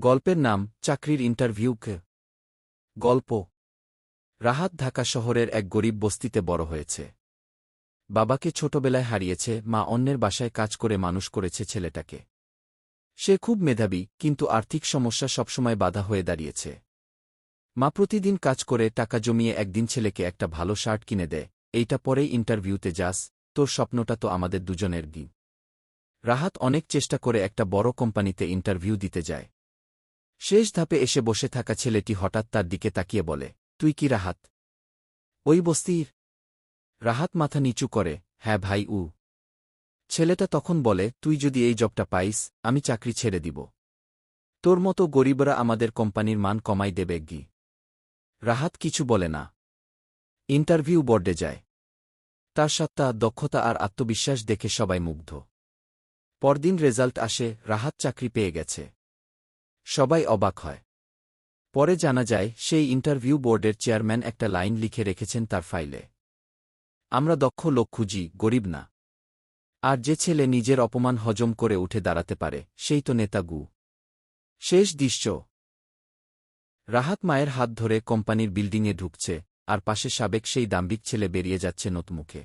গল্পের নাম, চাকরির ইন্টারভিউ গল্প। রাহাত ঢাকা শহরের এক গরিব বস্তিতে বড় হয়েছে। বাবাকে ছোটবেলায় হারিয়েছে, মা অন্যের বাসায় কাজ করে মানুষ করেছে ছেলেটাকে। সে খুব মেধাবী, কিন্তু আর্থিক সমস্যা সবসময় বাধা হয়ে দাঁড়িয়েছে। মা প্রতিদিন কাজ করে, টাকা জমিয়ে একদিন ছেলেকে একটা ভালো শার্ট কিনে দেয়। এইটা পরেই ইন্টারভিউতে যাস, তোর স্বপ্নটা তো আমাদের দুজনের দিন রাহাত অনেক চেষ্টা করে একটা বড় কোম্পানিতে ইন্টারভিউ দিতে যায়। শেষ ধাপে এসে বসে থাকা ছেলেটি হঠাৎ তার দিকে তাকিয়ে বলে, তুই কি রাহাত? ওই বস্তির। রাহাত মাথা নিচু করে হ্যাঁ ভাই, উ। ছেলেটা তখন বলে, তুই যদি এই জবটা পাইস, আমি চাকরি ছেড়ে দিব। তোর মতো গরিবরা আমাদের কোম্পানির মান কমাই দেবে গি। রাহাত কিছু বলে না। ইন্টারভিউ বোর্ডে যায়। তার সত্তা, দক্ষতা আর আত্মবিশ্বাস দেখে সবাই মুগ্ধ। পরদিন রেজাল্ট আসে, রাহাত চাকরি পেয়ে গেছে। সবাই অবাক হয়। পরে জানা যায়, সেই ইন্টারভিউ বোর্ডের চেয়ারম্যান একটা লাইন লিখে রেখেছেন তার ফাইলে। আমরা দক্ষ লোক খুঁজি, গরিব না। আর যে ছেলে নিজের অপমান হজম করে উঠে দাঁড়াতে পারে, সেই তো নেতা গু। শেষ দৃশ্য। রাহাত মায়ের হাত ধরে কোম্পানির বিল্ডিংয়ে ঢুকছে, আর পাশে সাবেক সেই দাম্বিক ছেলে বেরিয়ে যাচ্ছে নতমুখে